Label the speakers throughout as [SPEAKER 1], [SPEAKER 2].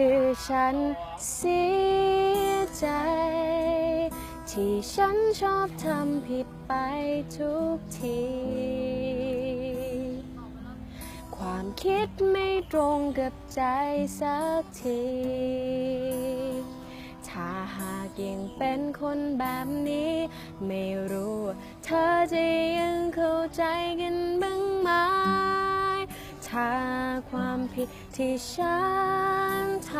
[SPEAKER 1] คือฉันเสียใจ ที่ฉันชอบทำผิดไปทุกที ความคิดไม่ตรงกับใจสักที ถ้าหากยังเป็นคนแบบนี้ ไม่รู้เธอจะยังเข้าใจกันบ้างาความผิดที่ฉันท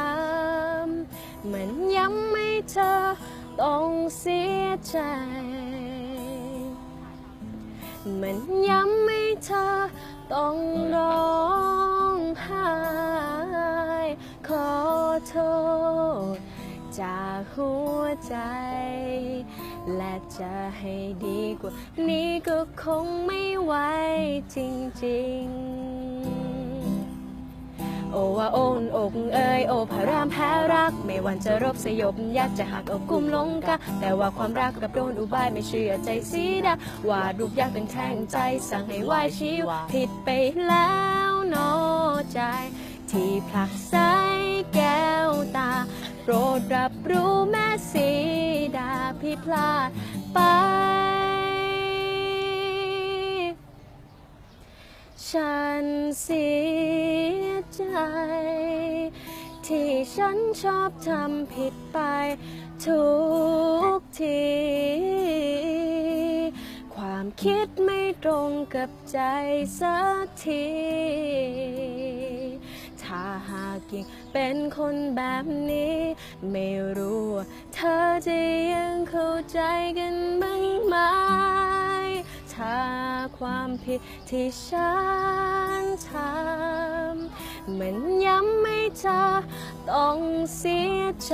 [SPEAKER 1] ำมันย้ำให้เธอต้องเสียใจ มันย้ำให้เธอต้องร้องไห้ขอโทษจากหัวใจ และจะให้ดีกว่านี้ก็คงไม่ไหวจริงๆ โอว่าโอนอกเอยโอพระรามแพ้รัก ไม่วันจะรบสยบอยากจะหักอกกุมลงกะ แต่ว่าความรักกับโดนอุบายไม่เชื่อใจสีดาว่ารูปยากเป็นแทงใจสั่งให้วายชีวผิดไปแล้วนอใจ ที่ผลักใสแก้วตาโปรดรับรู้แม่สีดาพี่พลาดไปฉันเสีย ใจ ที่ฉันชอบทำผิดไป ทุกที ความคิดไม่ตรงกับใจสักทีถ้าหากยังเป็นคนแบบนี้ ไม่รู้ว่าเธอจะยังเข้าใจกันบ้างไหม ถ้าความผิดที่ฉันทำ มันย้ำให้เธอต้องเสียใจ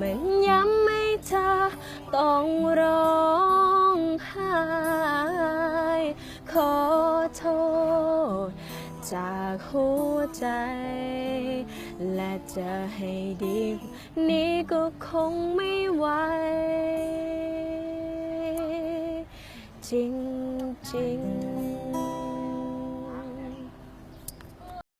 [SPEAKER 1] มันย้ำให้เธอต้องร้องไห้ขอโทษ จากหัวใจ และจะให้ดีนี้ก็คงไม่ไหวจริงจริง